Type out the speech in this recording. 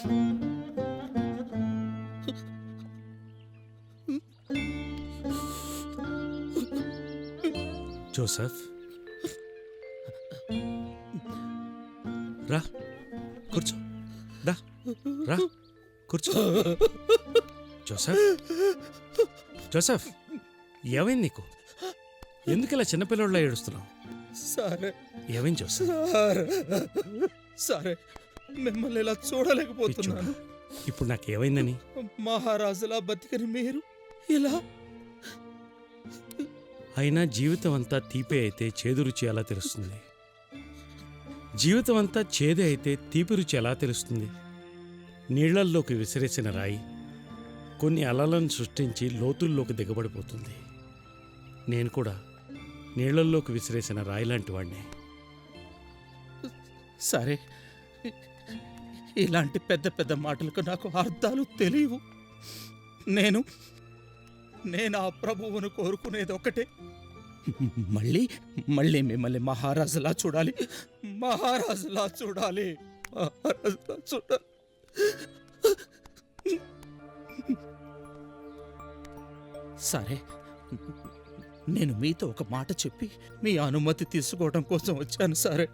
Joseph? రా కూర్చో. దా రా కూర్చో. జోసెఫ్? జోసెఫ్ ఏమైంది నీకు? ఎందుకు ఇలా చిన్నపిల్లడిలో ఏడుస్తున్నావు? సరే. ఏమైంది జోసెఫ్? సరే. సరే. మిమ్మల్ని ఇలా చూడలేకపోతున్నాను. ఇప్పుడు నాకు ఏమైందని మహారాజులా బతికని మీరు ఇలా? అయినా జీవితం అంతా తీపే అయితే చేదు రుచి ఎలా తెలుస్తుంది? జీవితం అంతా చేదే అయితే తీపి రుచి ఎలా తెలుస్తుంది? నీళ్ళల్లోకి విసిరేసిన రాయి కొన్ని అలలను సృష్టించి లోతుల్లోకి దిగబడిపోతుంది. నేను కూడా నీళ్ళల్లోకి విసిరేసిన రాయి లాంటి వాడిని సరే. ఇలాంటి పెద్ద పెద్ద మాటలకు నాకు అర్థాలు తెలియవు. నేను నేను ఆ ప్రభువును కోరుకునేది ఒకటే మళ్ళీ మళ్ళీ మిమ్మల్ని మహారాజులా చూడాలి. మహారాజులా చూడాలి. మహారాజులా చూడాలి. సరే నేను మీతో ఒక మాట చెప్పి మీ అనుమతి తీసుకోవడం కోసం వచ్చాను సరే.